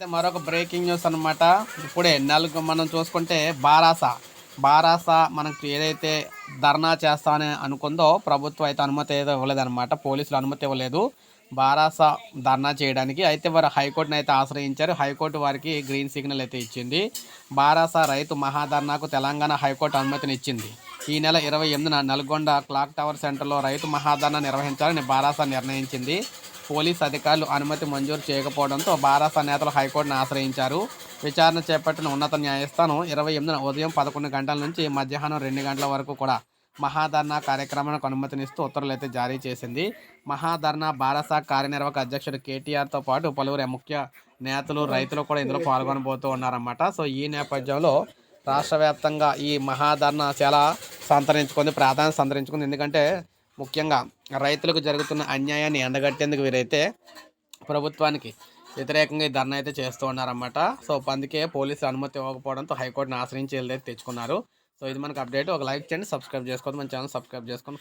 అయితే మరొక breaking news అనమాట ఇప్పుడే నలుగు మనం చూసుకుంటే బారాస. బారాస మనకు ఏదైతే ధర్నా చేస్తామని అనుకుందో ప్రభుత్వం అయితే అనుమతి ఏదో ఇవ్వలేదన్నమాట. పోలీసులు అనుమతి ఇవ్వలేదు. బారాస ధర్నా చేయడానికి అయితే వారు హైకోర్టును అయితే ఆశ్రయించారు. హైకోర్టు వారికి గ్రీన్ సిగ్నల్ అయితే ఇచ్చింది. బారాస రైతు మహాధర్నాకు తెలంగాణ హైకోర్టు అనుమతిని ఇచ్చింది. ఈ నెల ఇరవై ఎనిమిదిన నల్గొండ క్లాక్ టవర్ సెంటర్లో రైతు మహాధర్నా నిర్వహించాలని బారాస నిర్ణయించింది. పోలీస్ అధికారులు అనుమతి మంజూరు చేయకపోవడంతో బారాస నేతలు హైకోర్టును ఆశ్రయించారు. విచారణ చేపట్టిన ఉన్నత న్యాయస్థానం ఇరవై ఎనిమిదిన ఉదయం పదకొండు గంటల నుంచి మధ్యాహ్నం రెండు గంటల వరకు కూడా మహాధర్నా కార్యక్రమానికి అనుమతినిస్తూ ఉత్తర్వులు అయితే జారీ చేసింది. మహాధర్నా బారాస కార్యనిర్వాహక అధ్యక్షుడు కేటీఆర్తో పాటు పలువురు ముఖ్య నేతలు రైతులు కూడా ఇందులో పాల్గొనబోతూ ఉన్నారన్నమాట. సో ఈ నేపథ్యంలో రాష్ట్ర వ్యాప్తంగా ఈ మహాధర్నా చాలా సంతరించుకుంది ప్రాధాన్యత సంతరించుకుంది. ఎందుకంటే ముఖ్యంగా రైతులకు జరుగుతున్న అన్యాయాన్ని ఎండగట్టేందుకు వీరైతే ప్రభుత్వానికి వ్యతిరేకంగా ఈ ధర్నా అయితే చేస్తూ ఉన్నారన్నమాట. సో అందుకే పోలీసులు అనుమతి ఇవ్వకపోవడంతో హైకోర్టును ఆశ్రయించి వీళ్ళైతే తెచ్చుకున్నారు. సో ఇది మనకు అప్డేట్. ఒక లైక్ చేయండి సబ్స్క్రైబ్ చేసుకోండి మన ఛానల్ సబ్స్క్రైబ్ చేసుకోండి.